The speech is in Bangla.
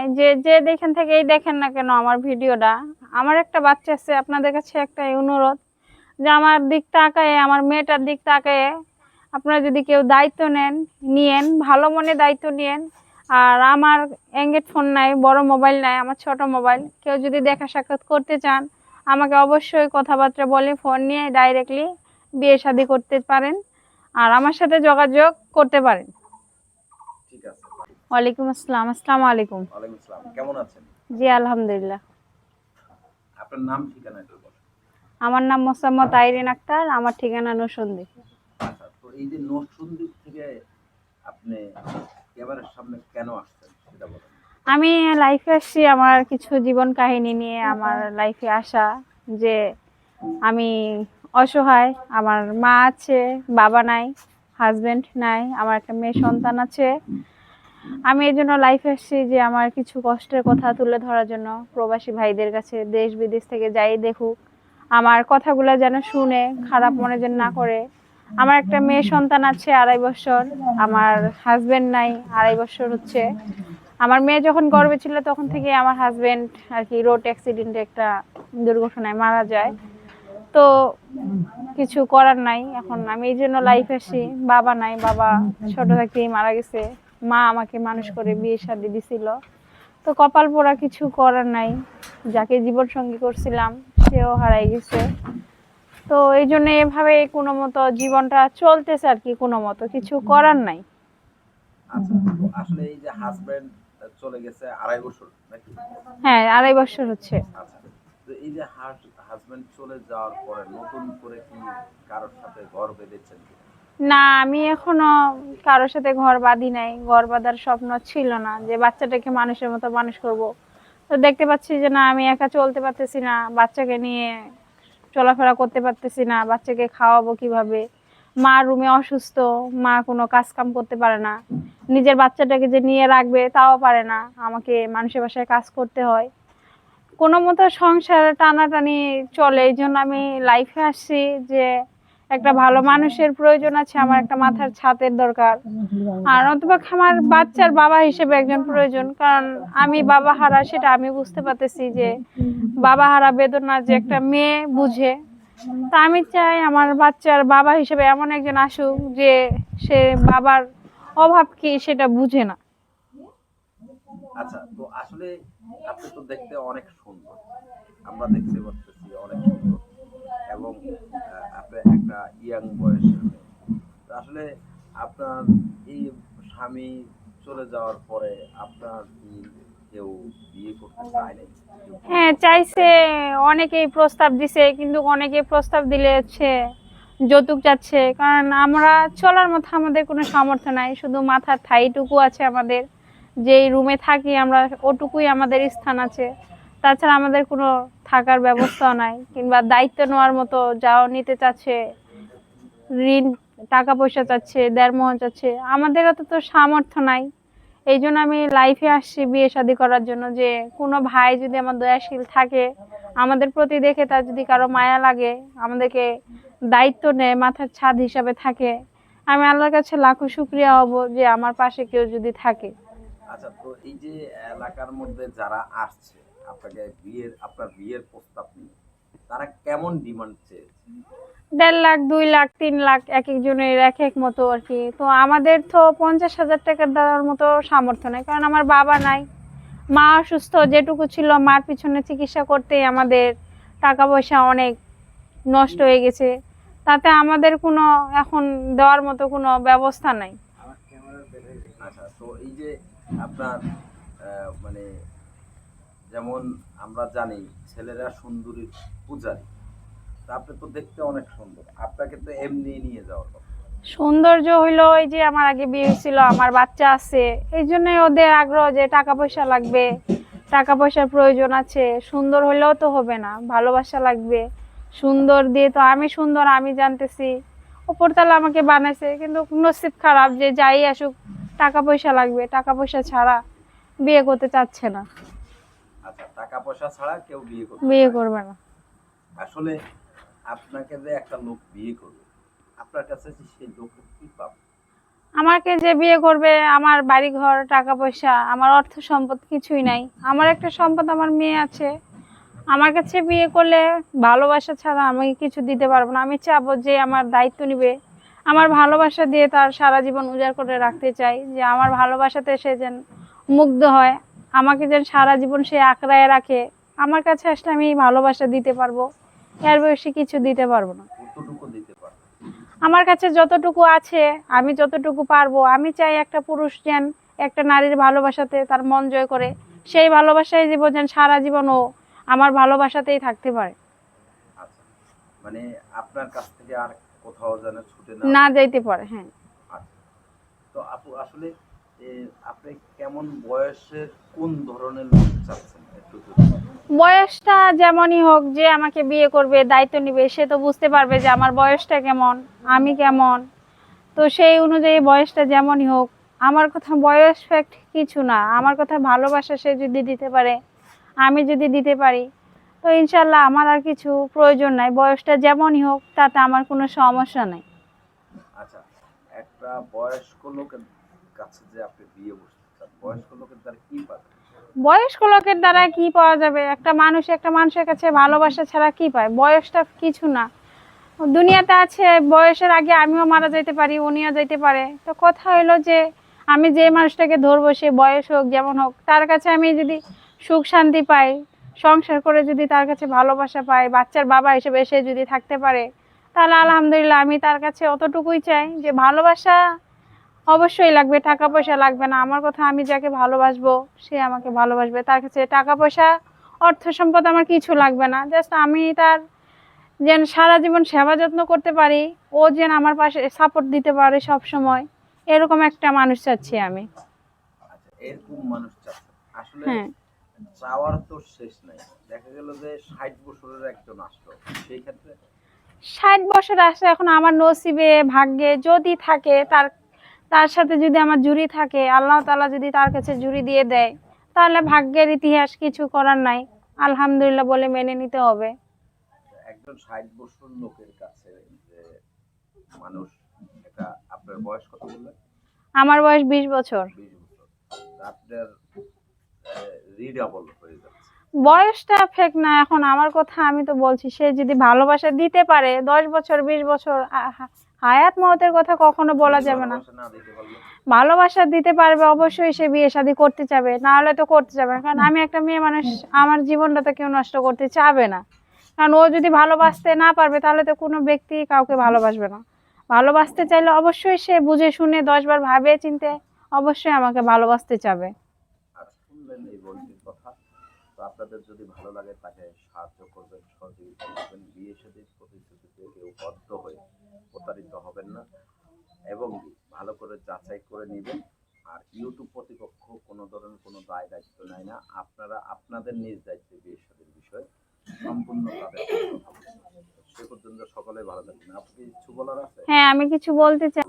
নাই, যে যে দেখেন থেকেই দেখেন না কেন আমার ভিডিওটা, আমার একটা বাচ্চা আছে, আপনাদের কাছে একটা অনুরোধ যে আমার দিক তাকায়, আমার মেয়েটার দিক তাকায় আপনারা যদি কেউ দায়িত্ব নেন, নিয়েন, ভালো মনে দায়িত্ব নিয়েন, আর আমার অ্যাঙ্গেড ফোন নাই, বড় মোবাইল নাই, আমার ছোট মোবাইল, কেউ যদি দেখা সাক্ষাৎ করতে চান, আমাকে অবশ্যই কথাবার্তা বলে ফোন নিয়ে ডাইরেক্টলি বিয়ে শাদী করতে পারেন, আর আমার সাথে যোগাযোগ করতে পারেন। ওয়ালাইকুম আসসালাম আসসালামু আলাইকুম। ওয়ালাইকুম আসসালাম কেমন আছেন? জি আলহামদুলিল্লাহ। আপনার নাম ঠিকানা একটু বলেন। আমার নাম মোসাম্মদ আইরিন আক্তার আমার ঠিকানা নসন্দি। আচ্ছা তো এই যে নরসুন্দির থেকে আপনি ক্যামেরার সামনে কেন আসছেন সেটা বলেন। আমি লাইফে আসছি আমার কিছু জীবন কাহিনী নিয়ে আমার লাইফে আসা যে আমি অসহায় আমার মা আছে বাবা নাই হাজবেন্ড নাই আমার একটা মেয়ে সন্তান আছে আমি এই জন্য লাইফে আসছি যে আমার কিছু কষ্টের কথা তুলে ধরার জন্য। প্রবাসী ভাইদের কাছে, দেশ বিদেশ থেকে যাই দেখুক, আমার কথাগুলো যেন শুনে, খারাপ মনে যেন না করে। আমার একটা মেয়ে সন্তান আছে আড়াই বছর, আমার হাজবেন্ড নাই আড়াই বছর হচ্ছে। আমার মেয়ে যখন গর্বে ছিল তখন থেকে আমার হাজবেন্ড আর কি রোড অ্যাক্সিডেন্টে একটা দুর্ঘটনায় মারা যায়। তো কিছু করার নাই, এখন আমি এই জন্য লাইফ আসি বাবা নাই, বাবা ছোট থেকেই মারা গেছে। মা আমাকে মানুষ করে বিয়ে শাদি দিছিল। তো কপাল পোড়া কিছু করার নাই। যাকে জীবন সঙ্গী করছিলাম সেও হারাই গেছে। তো এই জন্য এভাবে কোনো মতো জীবনটা চলতেছে আর কি কোনো মতো। কিছু করার নাই। আচ্ছা আসলে এই যে হাজবেন্ড চলে গেছে আড়াই বছর নাকি? হ্যাঁ আড়াই বছর হচ্ছে। আচ্ছা তো এই যে হাজবেন্ড চলে যাওয়ার পরে নতুন করে কি কারোর সাথে ঘর বেঁধেছেন কিনা? না, আমি এখনও কারোর সাথে ঘর বাঁধি নাই। ঘর বাঁধার স্বপ্ন ছিল না যে বাচ্চাটাকে মানুষের মতো মানুষ করব। তো দেখতে পাচ্ছি যে না, আমি একা চলতে পারতেছি না, বাচ্চাকে নিয়ে চলাফেরা করতে পারতেছি না, বাচ্চাকে খাওয়াবো কীভাবে? মা রুমে অসুস্থ, মা কোনো কাজ কাম করতে পারে না। নিজের বাচ্চাটাকে যে নিয়ে রাখবে তাও পারে না। আমাকে মানুষের বাসায় কাজ করতে হয়। কোনো মতো সংসার টানাটানি চলে। এই জন্য আমি লাইফে আসছি যে একটা ভালো মানুষের প্রয়োজন আছে, আমার একটা মাথার ছাতের দরকার। আর অথবা আমার বাচ্চার বাবা হিসেবে একজন প্রয়োজন, কারণ আমি বাবা হারা সেটা আমি বুঝতে পারতেছি যে বাবা হারা বেদনা যে একটা মেয়ে বুঝে। তা আমি চাই আমার বাচ্চার বাবা হিসেবে এমন একজন আসুক যে সে বাবার অভাব কি সেটা বুঝে না। আচ্ছা তো আসলে আপনি তো দেখতে অনেক সুন্দর। আমরা দেখতে পাচ্ছি অনেক সুন্দর। এবং একটা ইয়াং বয়সের আসলে আপনার এই স্বামী চলে যাওয়ার পরে আপনার কি কেউ বিয়ে করতে চায় নাই হ্যাঁ চাইছে, অনেকেই প্রস্তাব দিছে, কিন্তু অনেকে প্রস্তাব দিলে হচ্ছে যৌতুক যাচ্ছে কারণ আমরা চলার মতো আমাদের কোনো সামর্থ্য নাই, শুধু মাথার ঠাইটুকু আছে আমাদের। যেই রুমে থাকি আমরা, ওটুকুই আমাদের স্থান আছে। তাছাড়া আমাদের কোনো থাকার ব্যবস্থাও নাই, কিংবা দায়িত্ব নেওয়ার মতো যাও নিতে চাচ্ছে, ঋণ টাকা পয়সা চাচ্ছে দেড় মোহন চাচ্ছে, আমাদের অত তো সামর্থ্য নাই। এই জন্য আমি লাইফে আসছি বিয়ে শাদী করার জন্য যে কোনো ভাই যদি আমার দয়াশীল থাকে, আমাদের প্রতি দেখে তার যদি কারও মায়া লাগে, আমাদেরকে দায়িত্ব নেয়, মাথার ছাদ হিসাবে থাকে। আমি আল্লাহর কাছে লাখো শুক্রিয়া হব যে আমার পাশে কেউ যদি থাকে। আচ্ছা তো এই যে এলাকার মধ্যে যারা আসছে আপনাকে বিয়ের আপনার বিয়ের প্রস্তাব নিয়ে। তারা কেমন ডিমান্ড চেয়েছে? দেড় লাখ দুই লাখ তিন লাখ এক একজনের এক এক মতো আর কি। তো আমাদের তো পঞ্চাশ হাজার টাকা দেওয়ার মতো সামর্থ্য নেই কারণ আমার বাবা নাই। মা অসুস্থ যেটুকু ছিল মার পিছনে চিকিৎসা করতেই আমাদের টাকা পয়সা অনেক নষ্ট হয়ে গেছে। তাতে আমাদের কোনো এখন দেওয়ার মতো কোনো ব্যবস্থা নাই। আচ্ছা তো এই যে আপনার মানে যেমন আমরা জানি ছেলেরা সুন্দরীর পূজারী। আপনি তো দেখতে অনেক সুন্দর। আপনাকে তো এমনি নিয়ে যাওয়ার কথা। সৌন্দর্য হইল ওই যে আমার আগে বিয়ে হয়েছিল, আমার বাচ্চা আছে। এই জন্যই ওদের আগ্রহ যে টাকা পয়সা লাগবে, টাকা পয়সার প্রয়োজন আছে। সুন্দর হলেও তো হবে না, ভালোবাসা লাগবে। সুন্দর দিয়ে তো আমি সুন্দর, আমি জানতেছি। ওপরতলা আমাকে বানাইছে, কিন্তু নসিব খারাপ যে যাই আসুক, টাকা পয়সা লাগবে, টাকা পয়সা ছাড়া বিয়ে করতে চাচ্ছে না। টাকা পয়সা ছাড়া কেউ বিয়ে করবে বিয়ে। করবে না। আসলে আপনাকে যে একটা লোক বিয়ে করবে আপনার কাছে সেই লোক কি পাবে? আমাকে যে বিয়ে করবে আমার বাড়ি ঘর টাকা পয়সা আমার অর্থ সম্পদ কিছুই নাই। আমার একটা সম্পদ আমার মেয়ে আছে। আমার কাছে বিয়ে করলে ভালোবাসা ছাড়া আমি কিছু দিতে পারব না। আমি চাবো যে আমার দায়িত্ব নিবে। আমার ভালোবাসা দিয়ে তার সারা জীবন উজাড় করে রাখতে চাই। যে আমার ভালোবাসাতে সে যেন মুগ্ধ হয়। আমাকে যেন সারা জীবন সে আঁকড়ায় রাখে আমার কাছে আসলে আমি ভালোবাসা দিতে পারব এর বেশি কিছু দিতে পারব না। আমার কাছে যতটুকু আছে আমি যতটুকু পারব আমি চাই একটা পুরুষ যেন একটা নারীর ভালোবাসাতে তার মন জয় করে সেই ভালোবাসায় জীবন যেন সারা জীবন ও আমার ভালোবাসাতেই থাকতে পারে। আচ্ছা মানে আপনার কাছ থেকে আর কোথাও যেন ছুটে না না যাইতে পারে হ্যাঁ। আচ্ছা তো আপু আসলে আপনি কেমন বয়সের কোন ধরনের লোক চাচ্ছেন। বয়সটা যেমনই হোক যে আমাকে বিয়ে করবে দায়িত্ব নিবে সে তো বুঝতে পারবে যে আমার বয়সটা কেমন আমি কেমন। তো সেই অনুযায়ী বয়সটা যেমনই হোক আমার কথা বয়স ফ্যাক্ট কিছু না। আমার কথা ভালোবাসা সে যদি দিতে পারে আমি যদি দিতে পারি তো ইনশাল্লাহ আমার আর কিছু প্রয়োজন নাই। বয়সটা যেমনই হোক তাতে আমার কোনো সমস্যা নাই। আচ্ছা একটা বয়স্ক লোকের কাছে যে আপনি বিয়ে বসতে বয়স্ক লোকের দ্বারা কি পাওয়া যাবে? একটা মানুষ একটা মানুষের কাছে ভালোবাসা ছাড়া কি পায়? বয়সটা কিছু না। দুনিয়াতে আছে, বয়সের আগে আমিও মারা যাইতে পারি, উনিও যাইতে পারে। তো কথা হলো যে, আমি যে মানুষটাকে ধরবো, সে বয়স হোক, যেমন হোক, তার কাছে আমি যদি সুখ শান্তি পাই, সংসার করে যদি তার কাছে ভালোবাসা পাই, বাচ্চার বাবা হিসেবে সে যদি থাকতে পারে, তাহলে আলহামদুলিল্লাহ, আমি তার কাছে অতটুকুই চাই যে ভালোবাসা অবশ্যই লাগবে টাকা পয়সা লাগবে না। আমার কথা আমি যাকে ভালোবাসবো সে আমাকে ভালোবাসবে। তার কাছে টাকা পয়সা অর্থ সম্পদ আমার কিছু লাগবে না। জাস্ট আমি তার যেন সারা জীবন সেবা যত্ন করতে পারি ও যেন আমার পাশে সাপোর্ট দিতে পারে সব সময় এরকম একটা মানুষ চাচ্ছি আমি। আচ্ছা এরকম মানুষ আসলে হ্যাঁ। চাওয়ার তো শেষ নাই। দেখা গেল যে ষাট বছরের একজন আসলো। সেই ক্ষেত্রে ষাট বছর আসে এখন আমার নসিবে ভাগ্যে যদি থাকে তার তার সাথে যদি আমার জুড়ি থাকে আল্লাহ তালা যদি তার কাছে জুড়ি দিয়ে দেয় তাহলে ভাগ্যের ইতিহাস কিছু করার নাই। আলহামদুলিল্লাহ বলে মেনে নিতে হবে। একজন ষাট বছর লোকের কাছে মানুষ এটা আপনার বয়স কত বললেন? আমার বয়স বিশ বছর। আপনার রিডাবল হয়ে যাচ্ছে বয়সটা ফেক না এখন আমার কথা আমি তো বলছি সে যদি ভালোবাসা দিতে পারে দশ বছর বিশ বছর হায়াত মহতের কথা কখনো বলা যাবে না। ভালোবাসা দিতে পারবে অবশ্যই সে বিয়ে শাদী করতে চাবে না হলে তো করতে যাবে না কারণ আমি একটা মেয়ে মানুষ আমার জীবনটা তো কেউ নষ্ট করতে চাবে না। কারণ ও যদি ভালোবাসতে না পারবে তাহলে তো কোনো ব্যক্তি কাউকে ভালোবাসবে না। ভালোবাসতে চাইলে অবশ্যই সে বুঝে শুনে দশবার ভাবে চিনতে অবশ্যই আমাকে ভালোবাসতে চাবে আর শুনলেন এই বন্ধুর কথা তো আপনাদের যদি ভালো লাগে তাকে সাহায্য করবেন সহযোগিতা করবেন বিয়ে সাথে প্রতিশ্রুতিতে কেউ বদ্ধ হয়ে প্রতারিত হবেন না এবং ভালো করে যাচাই করে নেবেন। আর ইউটিউব প্রতিপক্ষ কোনো ধরনের কোনো দায় দায়িত্ব নেয় না। আপনারা আপনাদের নিজ দায়িত্বে বিয়ে সাথে বিষয়ে সম্পূর্ণ তাদের কথা বলবেন। সে পর্যন্ত সকলে ভালো থাকবেন। আপনি কিছু বলার আছে? হ্যাঁ আমি কিছু বলতে চাই।